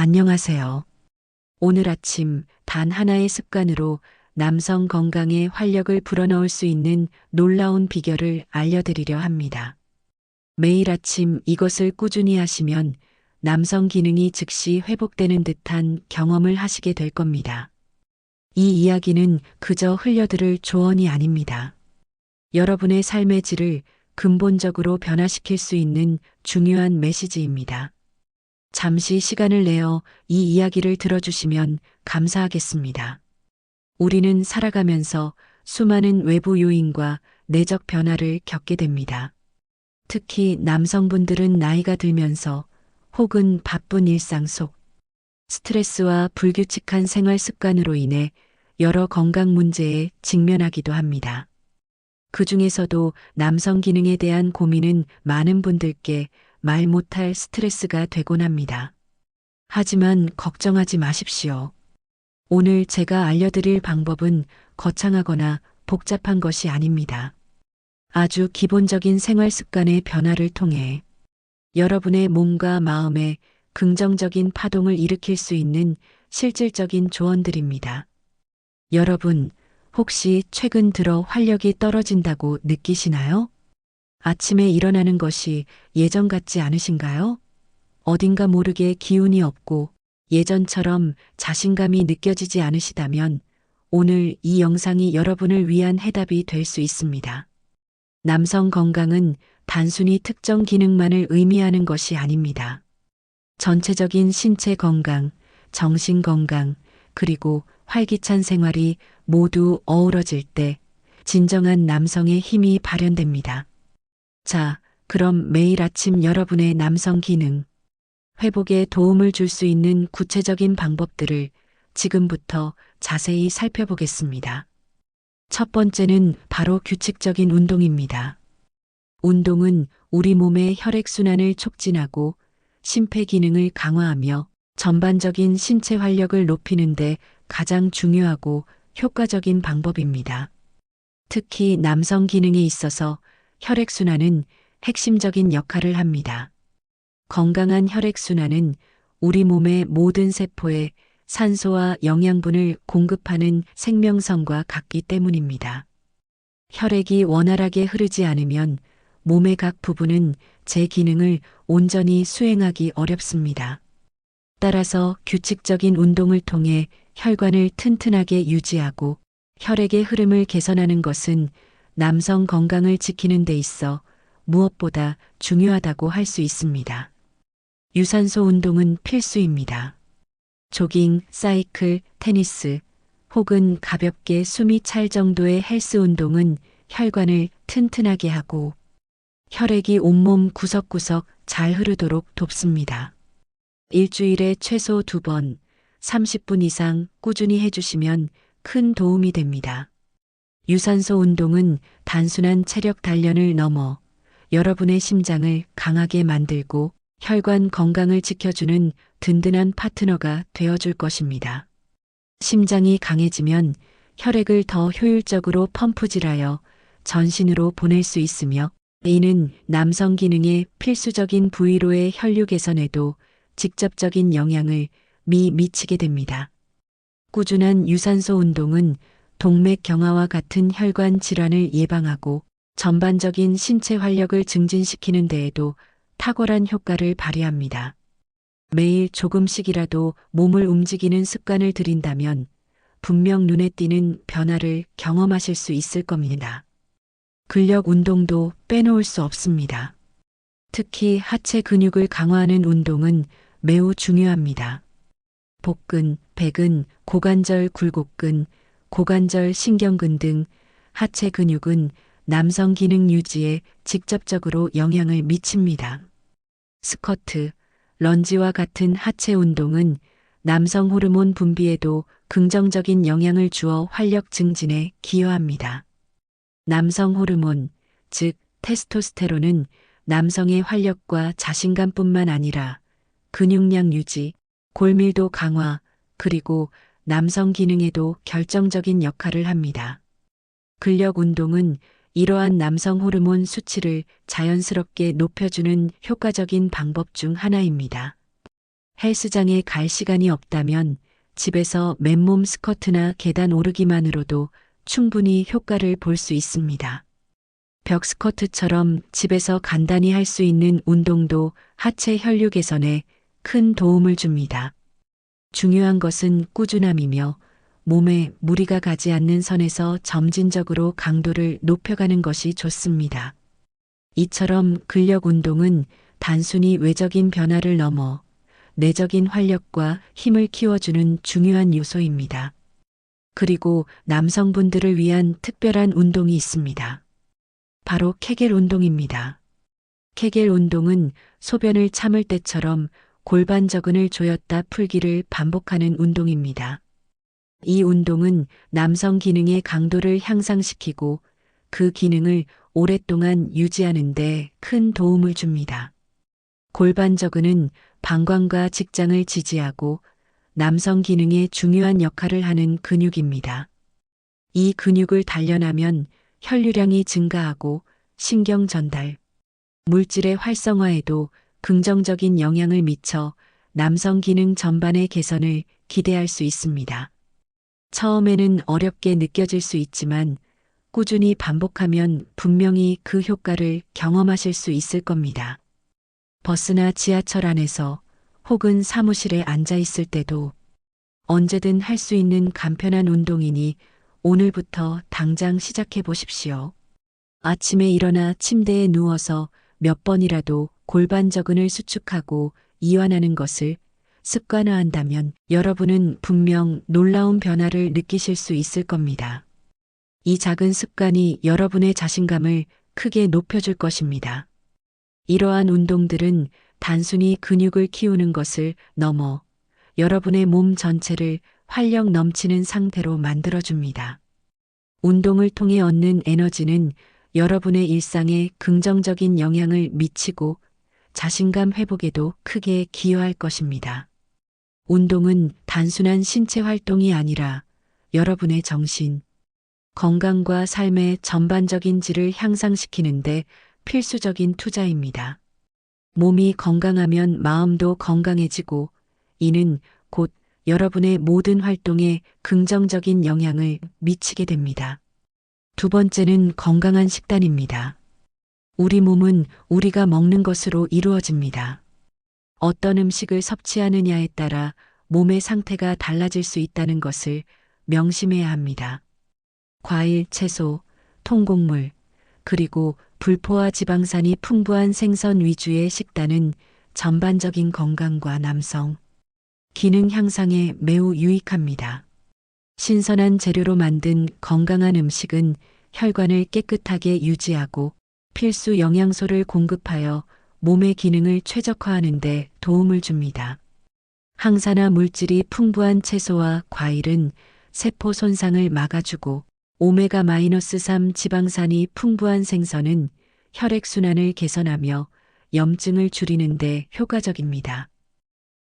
안녕하세요. 오늘 아침 단 하나의 습관으로 남성 건강에 활력을 불어넣을 수 있는 놀라운 비결을 알려드리려 합니다. 매일 아침 이것을 꾸준히 하시면 남성 기능이 즉시 회복되는 듯한 경험을 하시게 될 겁니다. 이 이야기는 그저 흘려들을 조언이 아닙니다. 여러분의 삶의 질을 근본적으로 변화시킬 수 있는 중요한 메시지입니다. 잠시 시간을 내어 이 이야기를 들어주시면 감사하겠습니다. 우리는 살아가면서 수많은 외부 요인과 내적 변화를 겪게 됩니다. 특히 남성분들은 나이가 들면서 혹은 바쁜 일상 속 스트레스와 불규칙한 생활 습관으로 인해 여러 건강 문제에 직면하기도 합니다. 그 중에서도 남성 기능에 대한 고민은 많은 분들께 말 못할 스트레스가 되곤 합니다. 하지만 걱정하지 마십시오. 오늘 제가 알려드릴 방법은 거창하거나 복잡한 것이 아닙니다. 아주 기본적인 생활 습관의 변화를 통해 여러분의 몸과 마음에 긍정적인 파동을 일으킬 수 있는 실질적인 조언들입니다. 여러분, 혹시 최근 들어 활력이 떨어진다고 느끼시나요? 아침에 일어나는 것이 예전 같지 않으신가요? 어딘가 모르게 기운이 없고 예전처럼 자신감이 느껴지지 않으시다면 오늘 이 영상이 여러분을 위한 해답이 될 수 있습니다. 남성 건강은 단순히 특정 기능만을 의미하는 것이 아닙니다. 전체적인 신체 건강, 정신 건강, 그리고 활기찬 생활이 모두 어우러질 때 진정한 남성의 힘이 발현됩니다. 자, 그럼 매일 아침 여러분의 남성 기능, 회복에 도움을 줄 수 있는 구체적인 방법들을 지금부터 자세히 살펴보겠습니다. 첫 번째는 바로 규칙적인 운동입니다. 운동은 우리 몸의 혈액순환을 촉진하고 심폐 기능을 강화하며 전반적인 신체 활력을 높이는데 가장 중요하고 효과적인 방법입니다. 특히 남성 기능에 있어서 혈액순환은 핵심적인 역할을 합니다. 건강한 혈액순환은 우리 몸의 모든 세포에 산소와 영양분을 공급하는 생명선과 같기 때문입니다. 혈액이 원활하게 흐르지 않으면 몸의 각 부분은 제 기능을 온전히 수행하기 어렵습니다. 따라서 규칙적인 운동을 통해 혈관을 튼튼하게 유지하고 혈액의 흐름을 개선하는 것은 남성 건강을 지키는 데 있어 무엇보다 중요하다고 할 수 있습니다. 유산소 운동은 필수입니다. 조깅, 사이클, 테니스, 혹은 가볍게 숨이 찰 정도의 헬스 운동은 혈관을 튼튼하게 하고 혈액이 온몸 구석구석 잘 흐르도록 돕습니다. 일주일에 최소 두 번, 30분 이상 꾸준히 해주시면 큰 도움이 됩니다. 유산소 운동은 단순한 체력 단련을 넘어 여러분의 심장을 강하게 만들고 혈관 건강을 지켜주는 든든한 파트너가 되어줄 것입니다. 심장이 강해지면 혈액을 더 효율적으로 펌프질하여 전신으로 보낼 수 있으며 이는 남성 기능의 필수적인 부위로의 혈류 개선에도 직접적인 영향을 미 미치게 됩니다. 꾸준한 유산소 운동은 동맥 경화와 같은 혈관 질환을 예방하고 전반적인 신체 활력을 증진시키는 데에도 탁월한 효과를 발휘합니다. 매일 조금씩이라도 몸을 움직이는 습관을 들인다면 분명 눈에 띄는 변화를 경험하실 수 있을 겁니다. 근력 운동도 빼놓을 수 없습니다. 특히 하체 근육을 강화하는 운동은 매우 중요합니다. 복근, 백근, 고관절 굴곡근, 고관절 신경근 등 하체 근육은 남성 기능 유지에 직접적으로 영향을 미칩니다. 스쿼트, 런지와 같은 하체 운동은 남성 호르몬 분비에도 긍정적인 영향을 주어 활력 증진에 기여합니다. 남성 호르몬, 즉 테스토스테론은 남성의 활력과 자신감뿐만 아니라 근육량 유지, 골밀도 강화, 그리고 남성 기능에도 결정적인 역할을 합니다. 근력 운동은 이러한 남성 호르몬 수치를 자연스럽게 높여주는 효과적인 방법 중 하나입니다. 헬스장에 갈 시간이 없다면 집에서 맨몸 스쿼트나 계단 오르기만으로도 충분히 효과를 볼 수 있습니다. 벽 스쿼트처럼 집에서 간단히 할 수 있는 운동도 하체 혈류 개선에 큰 도움을 줍니다. 중요한 것은 꾸준함이며 몸에 무리가 가지 않는 선에서 점진적으로 강도를 높여가는 것이 좋습니다. 이처럼 근력 운동은 단순히 외적인 변화를 넘어 내적인 활력과 힘을 키워주는 중요한 요소입니다. 그리고 남성분들을 위한 특별한 운동이 있습니다. 바로 케겔 운동입니다. 케겔 운동은 소변을 참을 때처럼 골반 저근을 조였다 풀기를 반복하는 운동입니다. 이 운동은 남성 기능의 강도를 향상시키고 그 기능을 오랫동안 유지하는 데 큰 도움을 줍니다. 골반 저근은 방광과 직장을 지지하고 남성 기능에 중요한 역할을 하는 근육입니다. 이 근육을 단련하면 혈류량이 증가하고 신경 전달, 물질의 활성화에도 긍정적인 영향을 미쳐 남성 기능 전반의 개선을 기대할 수 있습니다. 처음에는 어렵게 느껴질 수 있지만 꾸준히 반복하면 분명히 그 효과를 경험하실 수 있을 겁니다. 버스나 지하철 안에서 혹은 사무실에 앉아 있을 때도 언제든 할 수 있는 간편한 운동이니 오늘부터 당장 시작해 보십시오. 아침에 일어나 침대에 누워서 몇 번이라도 골반 저근을 수축하고 이완하는 것을 습관화한다면 여러분은 분명 놀라운 변화를 느끼실 수 있을 겁니다. 이 작은 습관이 여러분의 자신감을 크게 높여줄 것입니다. 이러한 운동들은 단순히 근육을 키우는 것을 넘어 여러분의 몸 전체를 활력 넘치는 상태로 만들어줍니다. 운동을 통해 얻는 에너지는 여러분의 일상에 긍정적인 영향을 미치고 자신감 회복에도 크게 기여할 것입니다. 운동은 단순한 신체 활동이 아니라 여러분의 정신, 건강과 삶의 전반적인 질을 향상시키는데 필수적인 투자입니다. 몸이 건강하면 마음도 건강해지고 이는 곧 여러분의 모든 활동에 긍정적인 영향을 미치게 됩니다. 두 번째는 건강한 식단입니다. 우리 몸은 우리가 먹는 것으로 이루어집니다. 어떤 음식을 섭취하느냐에 따라 몸의 상태가 달라질 수 있다는 것을 명심해야 합니다. 과일, 채소, 통곡물, 그리고 불포화 지방산이 풍부한 생선 위주의 식단은 전반적인 건강과 남성, 기능 향상에 매우 유익합니다. 신선한 재료로 만든 건강한 음식은 혈관을 깨끗하게 유지하고 필수 영양소를 공급하여 몸의 기능을 최적화하는 데 도움을 줍니다. 항산화 물질이 풍부한 채소와 과일은 세포 손상을 막아주고 오메가-3 지방산이 풍부한 생선은 혈액순환을 개선하며 염증을 줄이는 데 효과적입니다.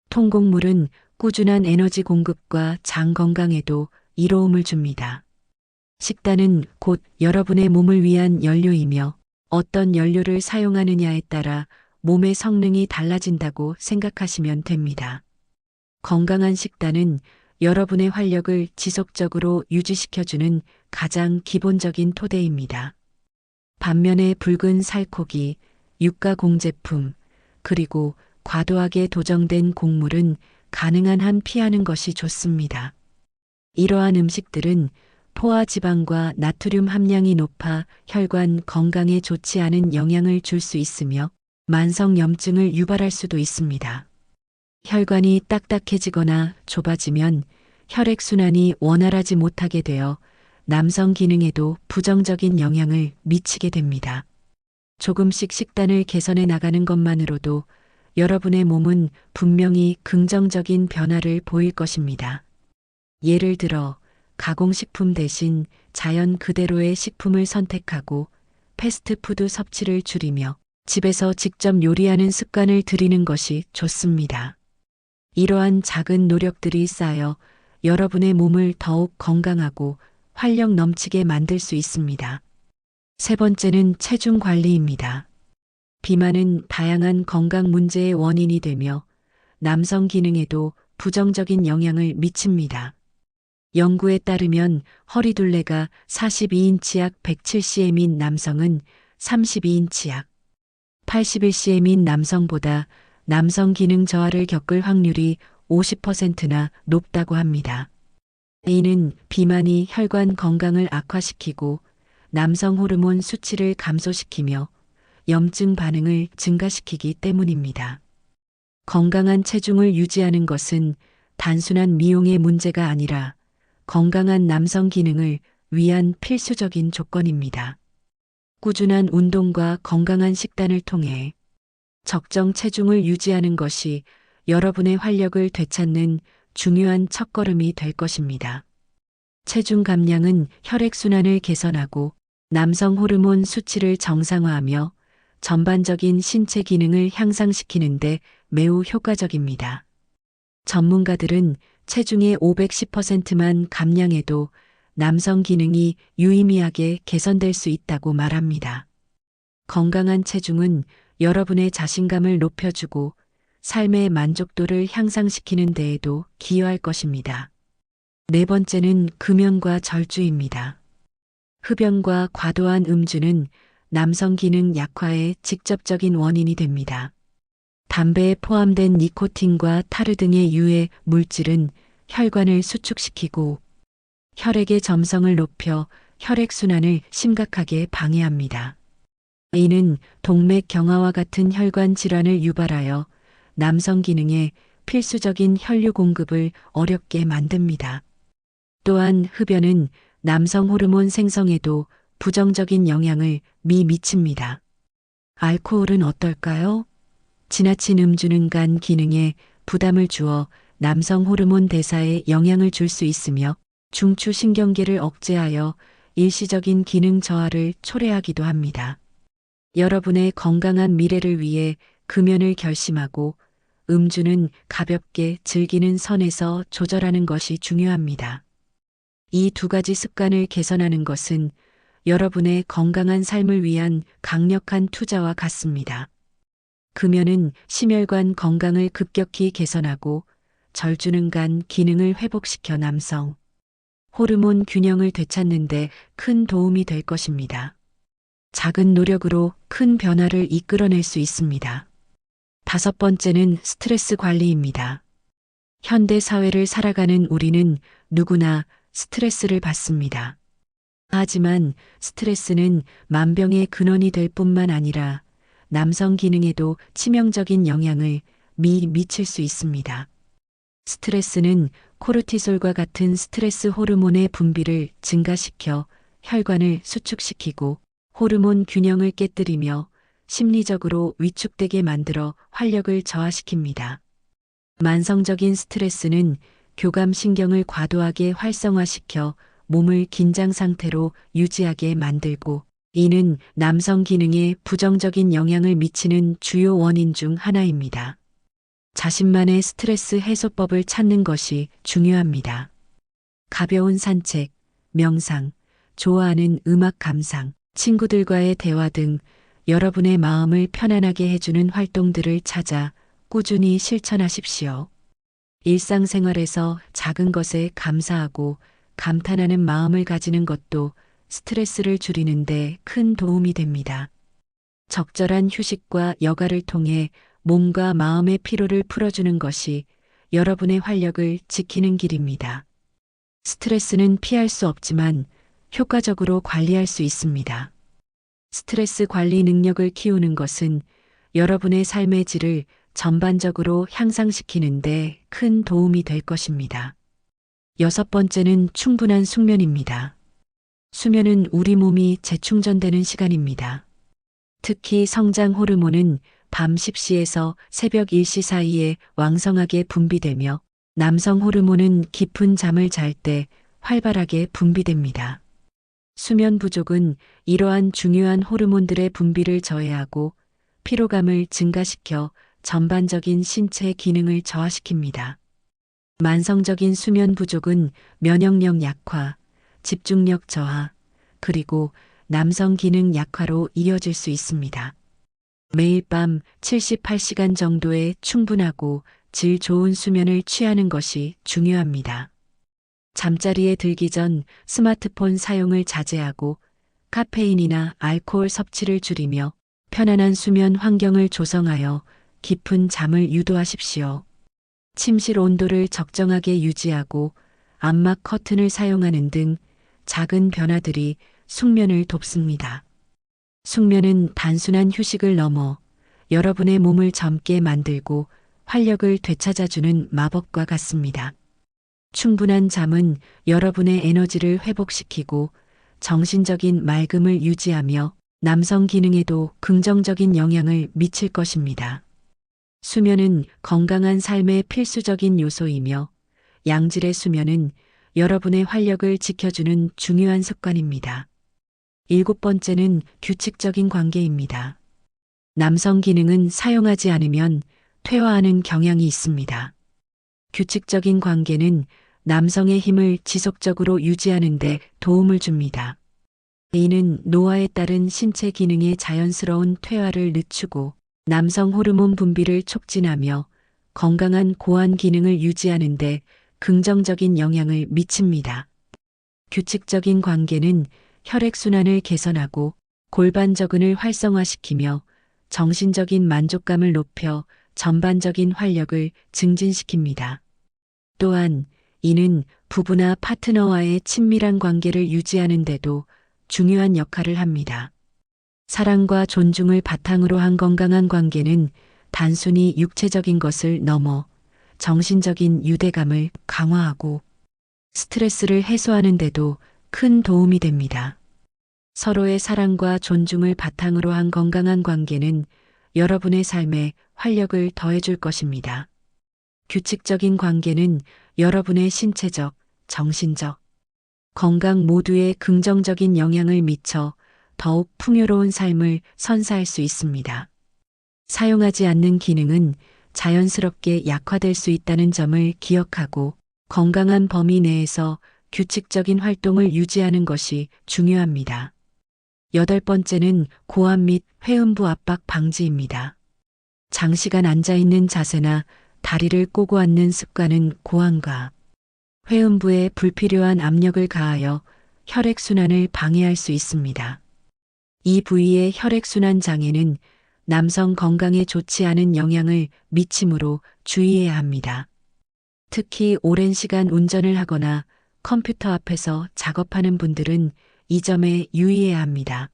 통곡물은 꾸준한 에너지 공급과 장 건강에도 이로움을 줍니다. 식단은 곧 여러분의 몸을 위한 연료이며 어떤 연료를 사용하느냐에 따라 몸의 성능이 달라진다고 생각하시면 됩니다. 건강한 식단은 여러분의 활력을 지속적으로 유지시켜주는 가장 기본적인 토대입니다. 반면에 붉은 살코기, 유가 공제품, 그리고 과도하게 도정된 곡물은 가능한 한 피하는 것이 좋습니다. 이러한 음식들은 포화 지방과 나트륨 함량이 높아 혈관 건강에 좋지 않은 영향을 줄 수 있으며 만성 염증을 유발할 수도 있습니다. 혈관이 딱딱해지거나 좁아지면 혈액순환이 원활하지 못하게 되어 남성 기능에도 부정적인 영향을 미치게 됩니다. 조금씩 식단을 개선해 나가는 것만으로도 여러분의 몸은 분명히 긍정적인 변화를 보일 것입니다. 예를 들어 가공식품 대신 자연 그대로의 식품을 선택하고 패스트푸드 섭취를 줄이며 집에서 직접 요리하는 습관을 들이는 것이 좋습니다. 이러한 작은 노력들이 쌓여 여러분의 몸을 더욱 건강하고 활력 넘치게 만들 수 있습니다. 세 번째는 체중 관리입니다. 비만은 다양한 건강 문제의 원인이 되며 남성 기능에도 부정적인 영향을 미칩니다. 연구에 따르면 허리둘레가 42인치 약 107cm인 남성은 32인치 약 81cm인 남성보다 남성 기능 저하를 겪을 확률이 50%나 높다고 합니다. 이는 비만이 혈관 건강을 악화시키고 남성 호르몬 수치를 감소시키며 염증 반응을 증가시키기 때문입니다. 건강한 체중을 유지하는 것은 단순한 미용의 문제가 아니라 건강한 남성 기능을 위한 필수적인 조건입니다. 꾸준한 운동과 건강한 식단을 통해 적정 체중을 유지하는 것이 여러분의 활력을 되찾는 중요한 첫걸음이 될 것입니다. 체중 감량은 혈액순환을 개선하고 남성 호르몬 수치를 정상화하며 전반적인 신체 기능을 향상시키는데 매우 효과적입니다. 전문가들은 체중의 510%만 감량해도 남성 기능이 유의미하게 개선될 수 있다고 말합니다. 건강한 체중은 여러분의 자신감을 높여주고 삶의 만족도를 향상시키는 데에도 기여할 것입니다. 네 번째는 금연과 절주입니다. 흡연과 과도한 음주는 남성 기능 약화의 직접적인 원인이 됩니다. 담배에 포함된 니코틴과 타르 등의 유해 물질은 혈관을 수축시키고 혈액의 점성을 높여 혈액순환을 심각하게 방해합니다. 이는 동맥 경화와 같은 혈관 질환을 유발하여 남성 기능에 필수적인 혈류 공급을 어렵게 만듭니다. 또한 흡연은 남성 호르몬 생성에도 부정적인 영향을 미 미칩니다. 알코올은 어떨까요? 지나친 음주는 간 기능에 부담을 주어 남성 호르몬 대사에 영향을 줄 수 있으며 중추 신경계를 억제하여 일시적인 기능 저하를 초래하기도 합니다. 여러분의 건강한 미래를 위해 금연을 결심하고 음주는 가볍게 즐기는 선에서 조절하는 것이 중요합니다. 이 두 가지 습관을 개선하는 것은 여러분의 건강한 삶을 위한 강력한 투자와 같습니다. 금연은 심혈관 건강을 급격히 개선하고 절주는 간 기능을 회복시켜 남성 호르몬 균형을 되찾는데 큰 도움이 될 것입니다. 작은 노력으로 큰 변화를 이끌어낼 수 있습니다. 다섯 번째는 스트레스 관리입니다. 현대 사회를 살아가는 우리는 누구나 스트레스를 받습니다. 하지만 스트레스는 만병의 근원이 될 뿐만 아니라 남성 기능에도 치명적인 영향을 미 미칠 수 있습니다. 스트레스는 코르티솔과 같은 스트레스 호르몬의 분비를 증가시켜 혈관을 수축시키고 호르몬 균형을 깨뜨리며 심리적으로 위축되게 만들어 활력을 저하시킵니다. 만성적인 스트레스는 교감신경을 과도하게 활성화시켜 몸을 긴장 상태로 유지하게 만들고 이는 남성 기능에 부정적인 영향을 미치는 주요 원인 중 하나입니다. 자신만의 스트레스 해소법을 찾는 것이 중요합니다. 가벼운 산책, 명상, 좋아하는 음악 감상, 친구들과의 대화 등 여러분의 마음을 편안하게 해주는 활동들을 찾아 꾸준히 실천하십시오. 일상생활에서 작은 것에 감사하고 감탄하는 마음을 가지는 것도 스트레스를 줄이는데 큰 도움이 됩니다. 적절한 휴식과 여가를 통해 몸과 마음의 피로를 풀어주는 것이 여러분의 활력을 지키는 길입니다. 스트레스는 피할 수 없지만 효과적으로 관리할 수 있습니다. 스트레스 관리 능력을 키우는 것은 여러분의 삶의 질을 전반적으로 향상시키는데 큰 도움이 될 것입니다. 여섯 번째는 충분한 숙면입니다. 수면은 우리 몸이 재충전되는 시간입니다. 특히 성장 호르몬은 밤 10시에서 새벽 1시 사이에 왕성하게 분비되며 남성 호르몬은 깊은 잠을 잘 때 활발하게 분비됩니다. 수면 부족은 이러한 중요한 호르몬들의 분비를 저해하고 피로감을 증가시켜 전반적인 신체 기능을 저하시킵니다. 만성적인 수면 부족은 면역력 약화, 집중력 저하, 그리고 남성 기능 약화로 이어질 수 있습니다. 매일 밤 78시간 정도의 충분하고 질 좋은 수면을 취하는 것이 중요합니다. 잠자리에 들기 전 스마트폰 사용을 자제하고 카페인이나 알코올 섭취를 줄이며 편안한 수면 환경을 조성하여 깊은 잠을 유도하십시오. 침실 온도를 적정하게 유지하고 암막 커튼을 사용하는 등 작은 변화들이 숙면을 돕습니다. 숙면은 단순한 휴식을 넘어 여러분의 몸을 젊게 만들고 활력을 되찾아주는 마법과 같습니다. 충분한 잠은 여러분의 에너지를 회복시키고 정신적인 맑음을 유지하며 남성 기능에도 긍정적인 영향을 미칠 것입니다. 수면은 건강한 삶의 필수적인 요소이며 양질의 수면은 여러분의 활력을 지켜주는 중요한 습관입니다. 일곱 번째는 규칙적인 관계입니다. 남성 기능은 사용하지 않으면 퇴화하는 경향이 있습니다. 규칙적인 관계는 남성의 힘을 지속적으로 유지하는 데 도움을 줍니다. 이는 노화에 따른 신체 기능의 자연스러운 퇴화를 늦추고 남성 호르몬 분비를 촉진하며 건강한 고환 기능을 유지하는 데 긍정적인 영향을 미칩니다. 규칙적인 관계는 혈액순환을 개선하고 골반저근을 활성화시키며 정신적인 만족감을 높여 전반적인 활력을 증진시킵니다. 또한 이는 부부나 파트너와의 친밀한 관계를 유지하는 데도 중요한 역할을 합니다. 사랑과 존중을 바탕으로 한 건강한 관계는 단순히 육체적인 것을 넘어 정신적인 유대감을 강화하고 스트레스를 해소하는 데도 큰 도움이 됩니다. 서로의 사랑과 존중을 바탕으로 한 건강한 관계는 여러분의 삶에 활력을 더해줄 것입니다. 규칙적인 관계는 여러분의 신체적, 정신적, 건강 모두에 긍정적인 영향을 미쳐 더욱 풍요로운 삶을 선사할 수 있습니다. 사용하지 않는 기능은 자연스럽게 약화될 수 있다는 점을 기억하고 건강한 범위 내에서 규칙적인 활동을 유지하는 것이 중요합니다. 여덟 번째는 고압 및 회음부 압박 방지입니다. 장시간 앉아있는 자세나 다리를 꼬고 앉는 습관은 고환과 회음부에 불필요한 압력을 가하여 혈액순환을 방해할 수 있습니다. 이 부위의 혈액순환 장애는 남성 건강에 좋지 않은 영향을 미치므로 주의해야 합니다. 특히 오랜 시간 운전을 하거나 컴퓨터 앞에서 작업하는 분들은 이 점에 유의해야 합니다.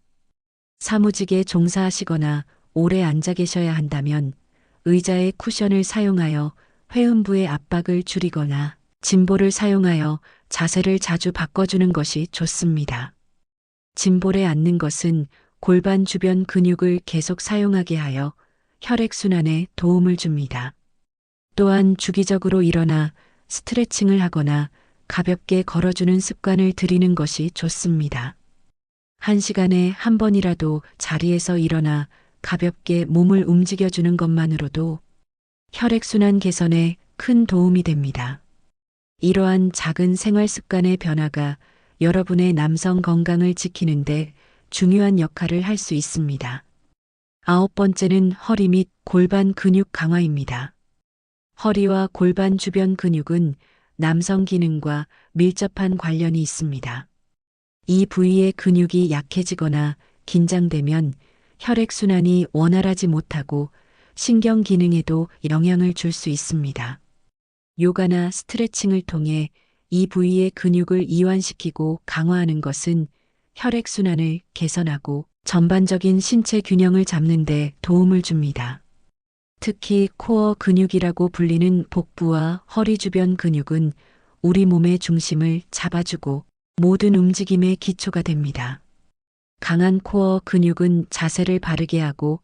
사무직에 종사하시거나 오래 앉아 계셔야 한다면 의자의 쿠션을 사용하여 회음부의 압박을 줄이거나 짐볼을 사용하여 자세를 자주 바꿔주는 것이 좋습니다. 짐볼에 앉는 것은 골반 주변 근육을 계속 사용하게 하여 혈액순환에 도움을 줍니다. 또한 주기적으로 일어나 스트레칭을 하거나 가볍게 걸어주는 습관을 들이는 것이 좋습니다. 한 시간에 한 번이라도 자리에서 일어나 가볍게 몸을 움직여주는 것만으로도 혈액순환 개선에 큰 도움이 됩니다. 이러한 작은 생활 습관의 변화가 여러분의 남성 건강을 지키는데 중요한 역할을 할 수 있습니다. 아홉 번째는 허리 및 골반 근육 강화입니다. 허리와 골반 주변 근육은 남성 기능과 밀접한 관련이 있습니다. 이 부위의 근육이 약해지거나 긴장되면 혈액순환이 원활하지 못하고 신경 기능에도 영향을 줄 수 있습니다. 요가나 스트레칭을 통해 이 부위의 근육을 이완시키고 강화하는 것은 혈액순환을 개선하고 전반적인 신체 균형을 잡는 데 도움을 줍니다. 특히 코어 근육이라고 불리는 복부와 허리 주변 근육은 우리 몸의 중심을 잡아주고 모든 움직임의 기초가 됩니다. 강한 코어 근육은 자세를 바르게 하고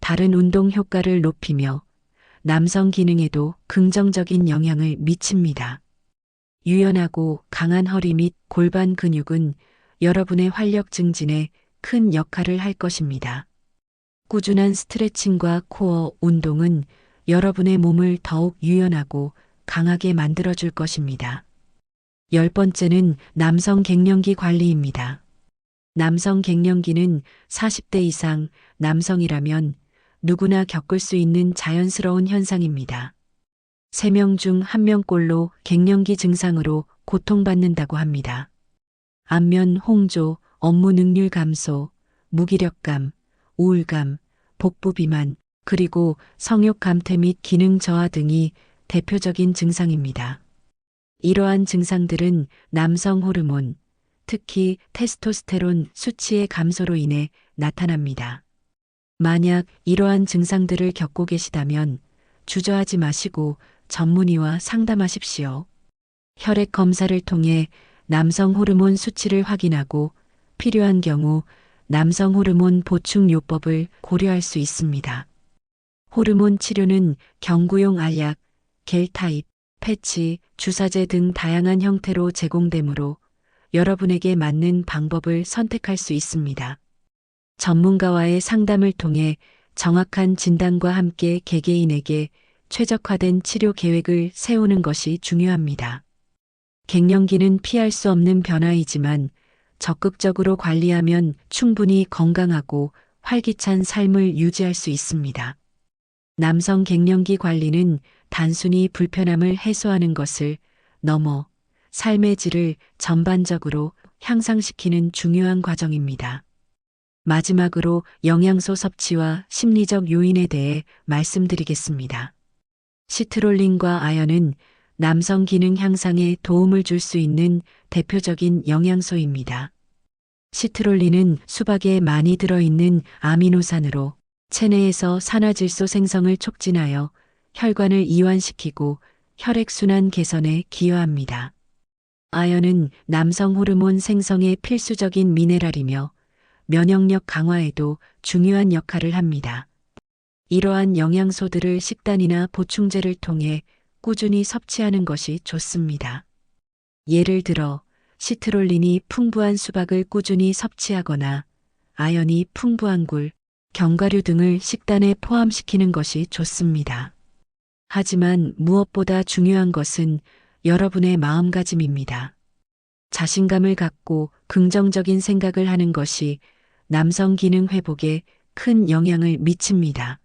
다른 운동 효과를 높이며 남성 기능에도 긍정적인 영향을 미칩니다. 유연하고 강한 허리 및 골반 근육은 여러분의 활력 증진에 큰 역할을 할 것입니다. 꾸준한 스트레칭과 코어 운동은 여러분의 몸을 더욱 유연하고 강하게 만들어줄 것입니다. 열 번째는 남성 갱년기 관리입니다. 남성 갱년기는 40대 이상 남성이라면 누구나 겪을 수 있는 자연스러운 현상입니다. 3명 중 1명꼴로 갱년기 증상으로 고통받는다고 합니다. 안면 홍조, 업무 능률 감소, 무기력감, 우울감, 복부 비만, 그리고 성욕 감퇴 및 기능 저하 등이 대표적인 증상입니다. 이러한 증상들은 남성 호르몬, 특히 테스토스테론 수치의 감소로 인해 나타납니다. 만약 이러한 증상들을 겪고 계시다면 주저하지 마시고 전문의와 상담하십시오. 혈액 검사를 통해 남성 호르몬 수치를 확인하고 필요한 경우 남성 호르몬 보충 요법을 고려할 수 있습니다. 호르몬 치료는 경구용 알약, 겔 타입, 패치, 주사제 등 다양한 형태로 제공되므로 여러분에게 맞는 방법을 선택할 수 있습니다. 전문가와의 상담을 통해 정확한 진단과 함께 개개인에게 최적화된 치료 계획을 세우는 것이 중요합니다. 갱년기는 피할 수 없는 변화이지만 적극적으로 관리하면 충분히 건강하고 활기찬 삶을 유지할 수 있습니다. 남성 갱년기 관리는 단순히 불편함을 해소하는 것을 넘어 삶의 질을 전반적으로 향상시키는 중요한 과정입니다. 마지막으로 영양소 섭취와 심리적 요인에 대해 말씀드리겠습니다. 시트롤린과 아연은 남성 기능 향상에 도움을 줄 수 있는 대표적인 영양소입니다. 시트롤린은 수박에 많이 들어있는 아미노산으로 체내에서 산화질소 생성을 촉진하여 혈관을 이완시키고 혈액순환 개선에 기여합니다. 아연은 남성 호르몬 생성에 필수적인 미네랄이며 면역력 강화에도 중요한 역할을 합니다. 이러한 영양소들을 식단이나 보충제를 통해 꾸준히 섭취하는 것이 좋습니다. 예를 들어 시트롤린이 풍부한 수박을 꾸준히 섭취하거나 아연이 풍부한 굴, 견과류 등을 식단에 포함시키는 것이 좋습니다. 하지만 무엇보다 중요한 것은 여러분의 마음가짐입니다. 자신감을 갖고 긍정적인 생각을 하는 것이 남성 기능 회복에 큰 영향을 미칩니다.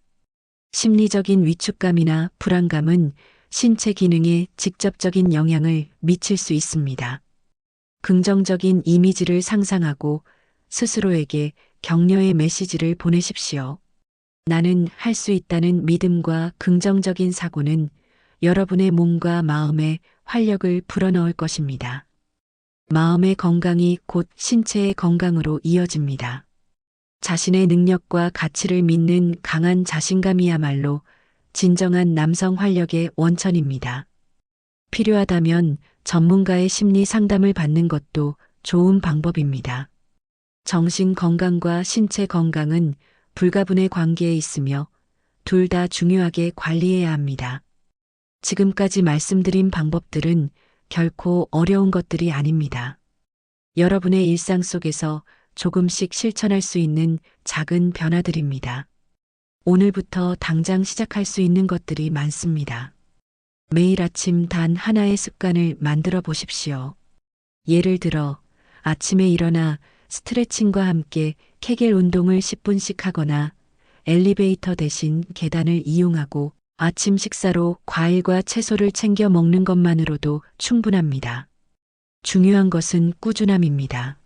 심리적인 위축감이나 불안감은 신체 기능에 직접적인 영향을 미칠 수 있습니다. 긍정적인 이미지를 상상하고 스스로에게 격려의 메시지를 보내십시오. 나는 할 수 있다는 믿음과 긍정적인 사고는 여러분의 몸과 마음에 활력을 불어넣을 것입니다. 마음의 건강이 곧 신체의 건강으로 이어집니다. 자신의 능력과 가치를 믿는 강한 자신감이야말로 진정한 남성 활력의 원천입니다. 필요하다면 전문가의 심리 상담을 받는 것도 좋은 방법입니다. 정신 건강과 신체 건강은 불가분의 관계에 있으며 둘 다 중요하게 관리해야 합니다. 지금까지 말씀드린 방법들은 결코 어려운 것들이 아닙니다. 여러분의 일상 속에서 조금씩 실천할 수 있는 작은 변화들입니다. 오늘부터 당장 시작할 수 있는 것들이 많습니다. 매일 아침 단 하나의 습관을 만들어 보십시오. 예를 들어 아침에 일어나 스트레칭과 함께 케겔 운동을 10분씩 하거나 엘리베이터 대신 계단을 이용하고 아침 식사로 과일과 채소를 챙겨 먹는 것만으로도 충분합니다. 중요한 것은 꾸준함입니다.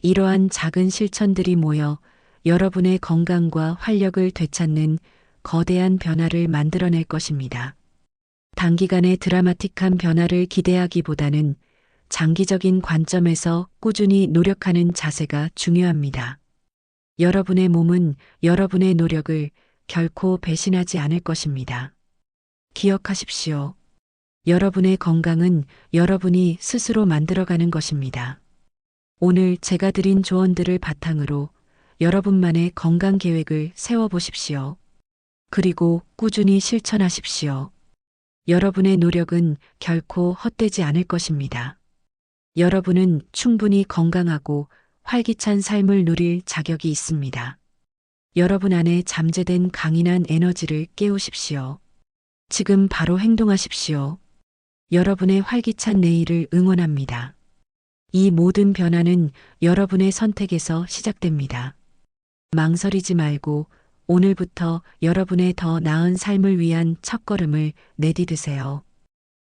이러한 작은 실천들이 모여 여러분의 건강과 활력을 되찾는 거대한 변화를 만들어낼 것입니다. 단기간의 드라마틱한 변화를 기대하기보다는 장기적인 관점에서 꾸준히 노력하는 자세가 중요합니다. 여러분의 몸은 여러분의 노력을 결코 배신하지 않을 것입니다. 기억하십시오. 여러분의 건강은 여러분이 스스로 만들어가는 것입니다. 오늘 제가 드린 조언들을 바탕으로 여러분만의 건강 계획을 세워보십시오. 그리고 꾸준히 실천하십시오. 여러분의 노력은 결코 헛되지 않을 것입니다. 여러분은 충분히 건강하고 활기찬 삶을 누릴 자격이 있습니다. 여러분 안에 잠재된 강인한 에너지를 깨우십시오. 지금 바로 행동하십시오. 여러분의 활기찬 내일을 응원합니다. 이 모든 변화는 여러분의 선택에서 시작됩니다. 망설이지 말고 오늘부터 여러분의 더 나은 삶을 위한 첫걸음을 내디드세요.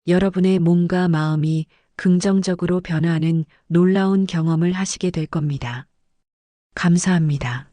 여러분의 몸과 마음이 긍정적으로 변화하는 놀라운 경험을 하시게 될 겁니다. 감사합니다.